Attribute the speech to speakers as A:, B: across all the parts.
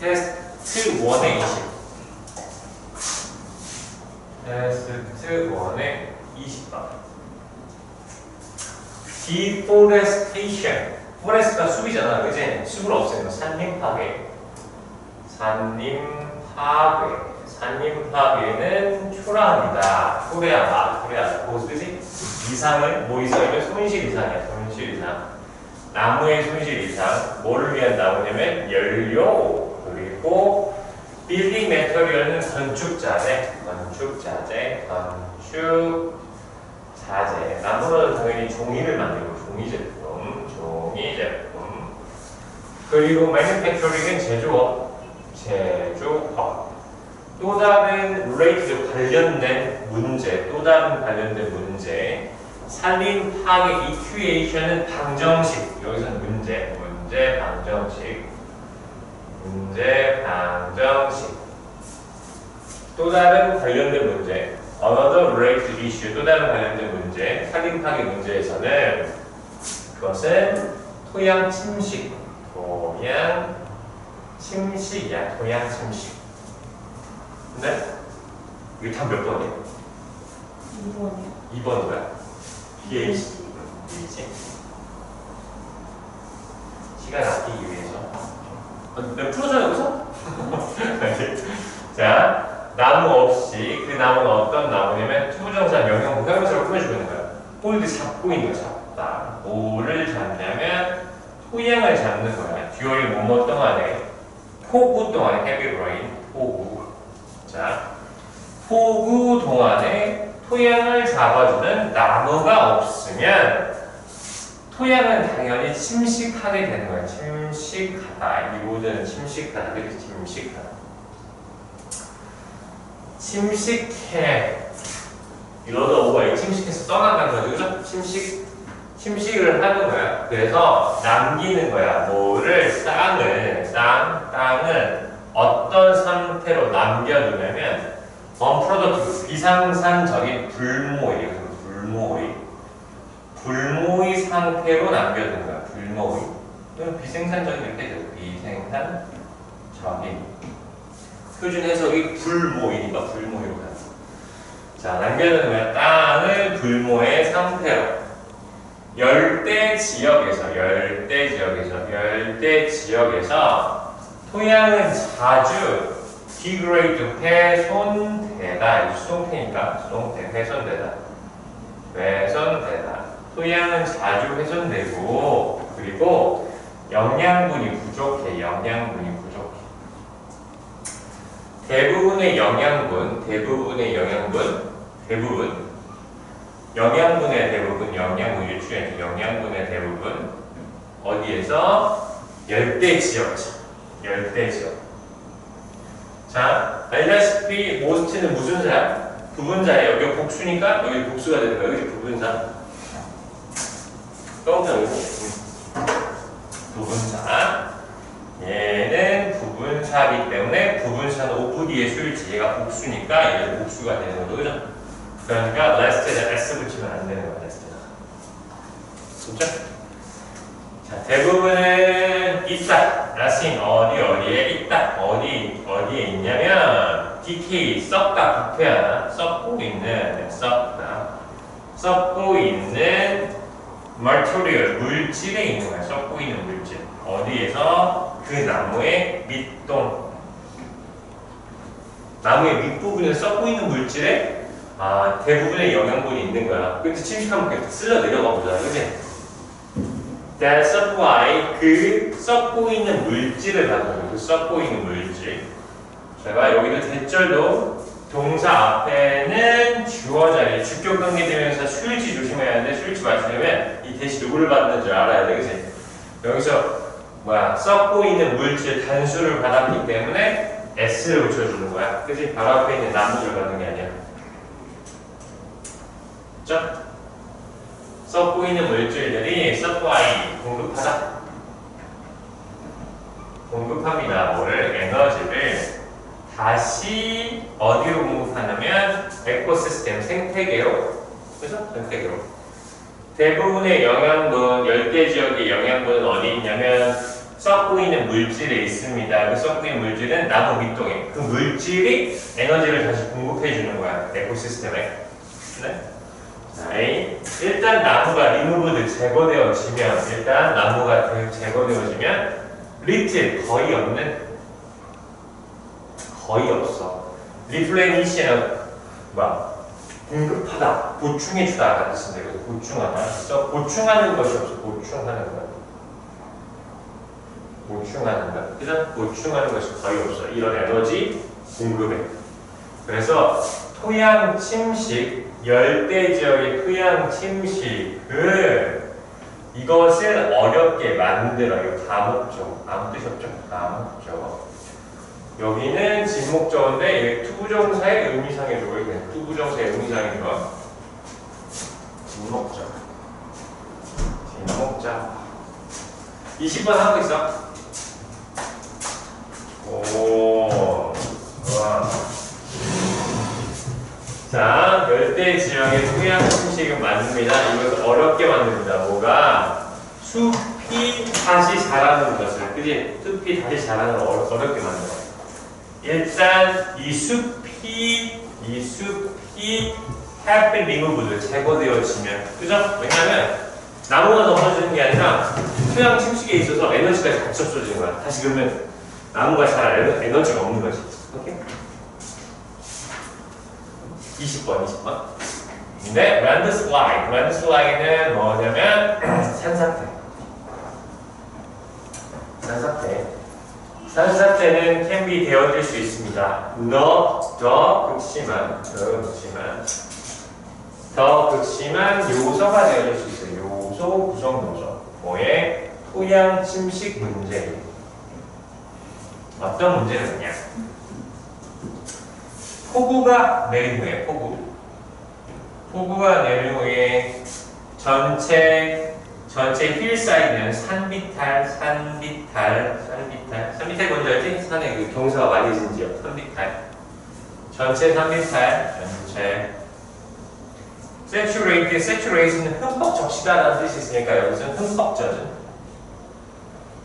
A: 테스트 1의 20. 테스트 1의 20번. deforestation. 포레스트가 숲이잖아, 그지? 숲을 없애는 산림 파괴. 산림 파괴. 산림 파괴는 초라합니다. 초래하다, 초래하다. 거기서 그지? 이상은 뭐 이상이면 손실 이상이야, 손실 이상. 나무의 손실 이상. 뭐를 위한 나무냐면 연료 그리고 빌딩 메터리얼은 건축 자재, 건축 자재, 건축 자재. 나무는 당연히 종이를 만들고 종이 제품, 종이 제품. 그리고 manufacturing은 제조업, 제조업. 또 다른 related 관련된 문제, 또 다른 관련된 문제. 산림 파괴 equation은 방정식. 여기서는 문제, 문제 방정식. 문제 방정식. 또 다른 관련된 문제. Another related issue. 또 다른 관련된 문제. 산림 파괴 문제에서는 그것은 토양 침식. 토양 침식이야. 토양 침식. 근데 이게 다몇 번이야?
B: 2번이요.
A: 2번 뭐야? pH. 이지 시간 아끼기 위해서. 어, 내가 풀어줘요, 여기서? 자, 나무 없이 그 나무는 어떤 나무냐면 투부정사 명령 무형용사로 꾸며주고 있는 거야. 홀드 잡고 있는 거야, 잡다. 뭐를 잡냐면 토양을 잡는 거야. 듀얼이 뭐뭐 동안에 폭우 동안에 rain, 폭우. 자, 폭우 동안에 토양을 잡아주는 나무가 없으면 토양은 당연히 침식하게 되는 거야. 침식하다. 이 모든 침식하다. 그렇게 침식하다. 침식해. 이러다 오가 침식해서 떠나가는 거죠. 그죠? 침식, 침식을 하는 거야. 그래서 남기는 거야. 뭐를, 땅을, 땅, 땅을 어떤 상태로 남겨두냐면, 언프로덕티브, 비상산적인 불모의, 불모의, 불모의 상태로 남겨둔 거야. 불모의. 또는 비생산적인 돼요. 비생산적인. 표준 해석이 불모이니까 불모이로 가요. 자, 남겨둔 거야. 땅을 불모의 상태로. 열대 지역에서, 열대 지역에서, 열대 지역에서 토양은 자주 degrade, 훼손되다. 수동태니까, 수동태, 훼손되다. 훼손되다. 토양은 자주 훼손되고, 그리고 영양분이 부족해, 영양분이 부족해. 대부분의 영양분, 대부분의 영양분, 대부분, 영양분의 대부분, 영양분 유출된 영양분의 대부분, 어디에서? 열대 지역에서. 열대 지역. 자, 알다시피 모스트는 무슨 자야? 부분자예요. 여기 복수니까 여기 복수가 되는 거예요. 여기 부분자. 떠오르죠? 부분자. 얘는 부분사이기 때문에 부분사는 오프 뒤에 수일지 얘가 복수니까 얘는 복수가 되는 거죠. 그죠? 그러니까 last에 s 붙이면 안 되는 거야. last가. 진짜? 자, 대부분은 있다. 라신 어디 어디에 있다. 어디 어디에 있냐면 DK 썩다 부패하다. 썩고 있는 썩다. 썩고 있는 material 물질에 있는 거야. 썩고 있는 물질. 어디에서 그 나무의 밑동 나무의 밑부분에 썩고 있는 물질에 아, 대부분의 영양분이 있는 거야. 근데 침식하면 그냥 쓸려 내려가 보잖아. 그지? that supply 그 썩고 있는 물질을 가져요. 그 썩고 있는 물질. 제가 여기도 대절도 동사 앞에는 주어 자리 주격 관계되면서 수일치 조심해야 하는데 수일치 맞추려면 이 대시 누구를 받는 줄 알아야 돼. 그지? 여기서 뭐야 썩고 있는 물질 단수를 받았기 때문에 S를 붙여주는 거야. 그지? 바로 앞에 있는 나무를 받는 게 아니야. 그죠? 썩고 있는 물질들이 supply 공급하다. 공급합니다. 뭐를 에너지를 다시 어디로 공급하냐면 에코시스템 생태계로 그죠? 생태계로 대부분의 영양분 열대 지역의 영양분은 어디 있냐면 썩고 있는 물질에 있습니다. 그 썩고 있는 물질은 나무 밑동에 그 물질이 에너지를 다시 공급해 주는 거야 에코시스템에. 네? 자. 일단 나무가 리무브드 제거되어지면 일단 나무가 대- 제거되어지면 리틀 거의 없는 거의 없어. 리플레니시는 뭐야? 공급하다, 보충해주다 같은 뜻인데 그래서 보충하다. 그래서 보충하는 것이 없어. 보충하는 것. 보충하는 것. 그죠? 보충하는 것이 거의 없어. 이런 에너지 공급에. 그래서 토양 침식, 열대 지역의 토양 침식을 이것을 어렵게 만들어요. 다목적. 아무 뜻이 없죠? 다목적. 여기는 진목적인데 투부정사의 의미상의 조가 있네. 투부정사의 의미상의 조가 진목적. 진목자. 20번 하고 있어. 오, 좋아. 자, 열대 지역의 토양 침식을 만듭니다. 이것을 어렵게 만듭니다. 뭐가? 숲이 다시 자라는 것을, 그지? 숲이 다시 자라는 걸 어렵게 만들어. 일단 이 숲이 이 숲이 have been removed 제거되어지면 그죠? 왜냐하면 나무가 넘어지는 게 아니라 토양 침식에 있어서 에너지가 같이 없어지는 거야. 다시 그러면 나무가 자랄 에너- 에너지가 없는 거지. 오케이? 20번, 20번. 근데 landslide, landslide는 뭐냐면 산사태. 산사태. 산사태는 can be 되어질 수 있습니다. 너, 더 극심한, 더 극심한, 더 극심한 요소가 되어질 수 있어요. 요소 구성 요소. 뭐의 토양 침식 문제. 어떤 문제는냐? 폭우가 내린 후에 폭우. 폭우가 내린 후에 전체 전체 힐 사이드는 산비탈, 산비탈, 산비탈, 산비탈 뭔지 알지? 산에 그 경사가 많이 진 지역, 산비탈. 전체 산비탈, 전체. saturate, saturate는 흠뻑 적시다라는 뜻이 있으니까 여기서는 흠뻑 젖은.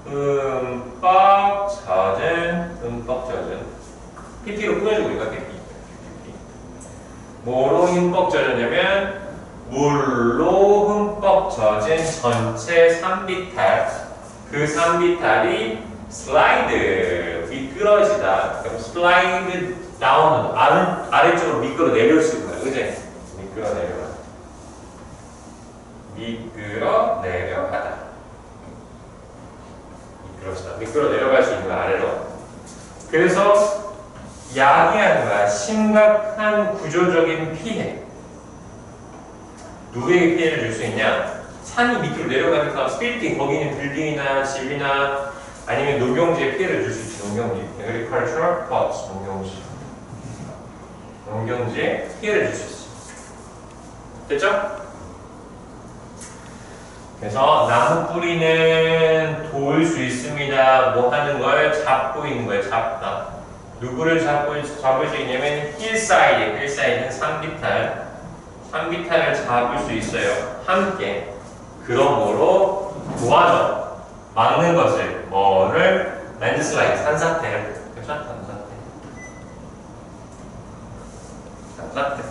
A: 흠뻑 젖은, 흠뻑 젖은. PP로 꾸며주고 있까 PP. 뭐로 흠뻑 젖었냐면 물로 흠뻑 젖은 전체 산비탈. 그 산비탈이 슬라이드 미끄러지다. 슬라이드 다운은 아래, 아래쪽으로 미끄러 내려올 수 있는 거야. 그지? 미끄러 내려가 미끄러 내려가다. 미끄러지다. 미끄러 내려갈 수 있는 거야 아래로. 그래서 야기하는 거야 심각한 구조적인 피해 누구에게 피해를 줄 수 있냐? 산이 밑으로 내려가니까 빌딩, 거기 있는 빌딩이나 집이나 아니면 농경지에 피해를 줄 수 있지, 농경지. agricultural plots, 농경지. 농경지에 피해를 줄 수 있어. 됐죠? 그래서 나무 뿌리는 도울 수 있습니다. 뭐 하는 걸 잡고 있는 거예요, 잡다. 누구를 잡고, 잡을 수 있냐면 힐사이드, 힐사이드는 산비탈. 산비탈을 잡을 수 있어요. 함께. 그러므로 도와줘. 막는 것을 뭐를 랜드슬라이드 산사태를 그렇죠? 산사태. 산사태.